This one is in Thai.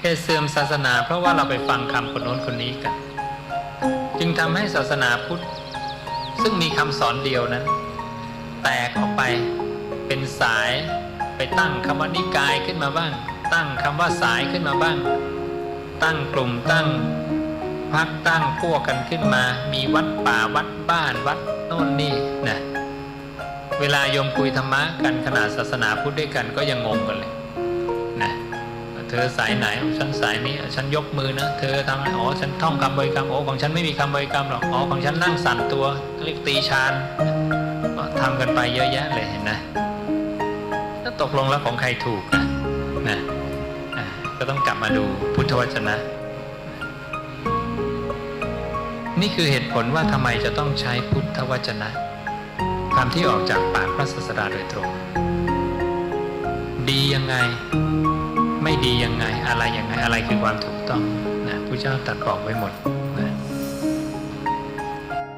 เหตุเสื่อมศาสนาเพราะว่าเราไปฟังคำคนโน้นคนนี้กัน จึงทำให้ศาสนาพุทธ ซึ่งมีคำสอนเดียวนั้น แตกออกไปเป็นสายไปตั้งคำว่านิกายขึ้นมาบ้าง ตั้งคำว่าสายขึ้นมาบ้าง ตั้งกลุ่มตั้งพักตั้งพวกกันขึ้นมา มีวัดป่าวัดบ้านวัดโน่นนี่นะเวลาโยมคุยธรรมะกันขนาดศาสนาพุทธด้วยกันก็ยังงงกันเลยนะ เธอสายไหนฉันสายนี้ ฉันยกมือนะเธอทำอะไรอ๋อฉันท่องคำบริกรรมโอ้ของฉันไม่มีคำบริกรรมหรอกอ๋อของฉันนั่งสั่นตัวเรียกตีฌานก็ทำกันไปเยอะแยะเลยเห็นไหมแล้วตกลงแล้วของใครถูกนะนะอะก็ต้องกลับมาดูพุทธวจนะ นี่คือเหตุผลว่าทำไมจะต้องใช้พุทธวจนะคำที่ออกจากปากพระศาสดาโดยตรง ดียังไง ไม่ดียังไงอะไรยังไงอะไรคือความถูกต้องนะผู้เจ้าตัดบอกไว้หมด